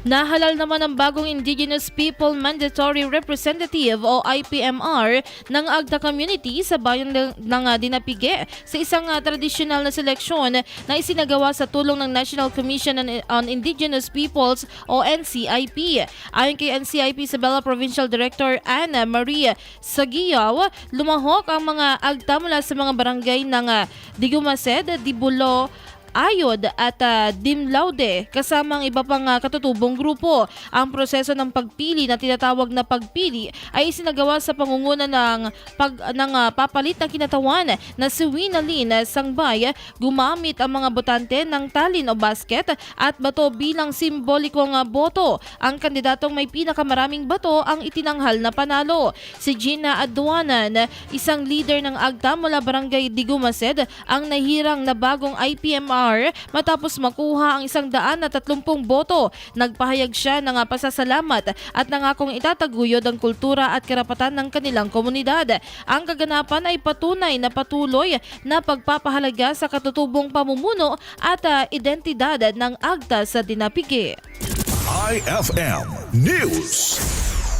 Nahalal naman ang bagong Indigenous People Mandatory Representative o IPMR ng Agda Community sa bayan ng, ah, Dinapige sa isang ah, tradisyonal na seleksyon na isinagawa sa tulong ng National Commission on, Indigenous Peoples o NCIP. Ayon kay NCIP Isabela Provincial Director Anna Maria Sagiyaw, lumahok ang mga agda mula sa mga barangay ng ah, Digumased, Dibulo, Ayod at ah, Dimlaude kasama ang iba pang ah, katutubong grupo. Ang proseso ng pagpili na tinatawag na pagpili ay isinagawa sa pangunguna ng pag ng ah, papalit ng kinatawan na si Winalyn Sangbay gumamit ang mga botante ng talin o basket at bato bilang simbolikong ah, boto. Ang kandidatong may pinakamaraming bato ang itinanghal na panalo. Si Gina Aduanan, isang leader ng Agda mula Barangay Digumased, ang nahirang na bagong IPMR matapos makuha ang isang daan na tatlumpong boto. Nagpahayag siya ng pasasalamat at nangakong itataguyod ang kultura at karapatan ng kanilang komunidad. Ang kaganapan ay patunay na patuloy na pagpapahalaga sa katutubong pamumuno at ah, identidad ng Agda sa Dinapige. IFM News.